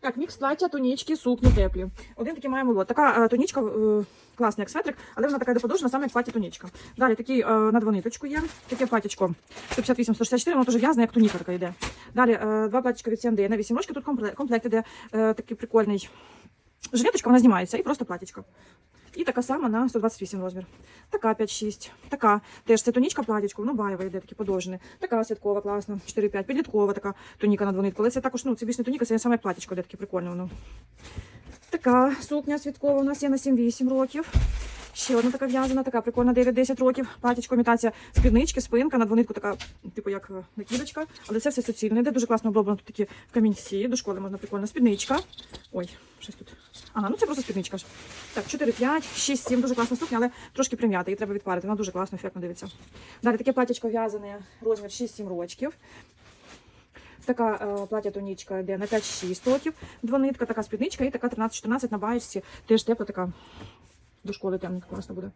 Так, мікс плаття, тонічки, сукні теплі. Один такий маємо лот. Така е, тонічка е, класна, як светрик, але вона така подовжена, саме як плаття тунічка. Далі такий е, на двониточку є. Таке платячко 158-164, воно теж в'язане, як туніка така йде. Далі два платячка від CND на 8 рочки. Тут комплект, іде такий прикольний. Жилеточка, вона знімається і просто платічка. І така сама на 128 розмір. Така 5-6. Така теж це тонічка платічко, воно байва йде, такі подовжені. Така святкова, класна, 4-5. Підліткова така тоніка на двонитку. Але це також, ну, це більш не тоніка, це саме платічко, де таке прикольне воно. Така сукня святкова у нас є на 7-8 років. Ще одна така в'язана, така прикольна 9-10 років. Платічко, імітація спіднички, спинка, на двонитку така, типу як е, накидочка. Але це все суцільне. Йде дуже класно оброблено тут такі камінці. До школи можна прикольно. Спідничка. Ой, щось тут. Ага, ну це просто спідничка ж. Так, 4, 5, 6, 7. Дуже класна сукня, але трошки прим'ята. Її треба відпарити. Вона дуже класно, ефектно дивиться. Далі таке платячко в'язане, розмір 6-7 рочків. Така е, платя тонічка йде на 5-6 років. Двонитка, така спідничка і така 13-14 на баєчці. Теж тепла така. До школи темненька класно буде.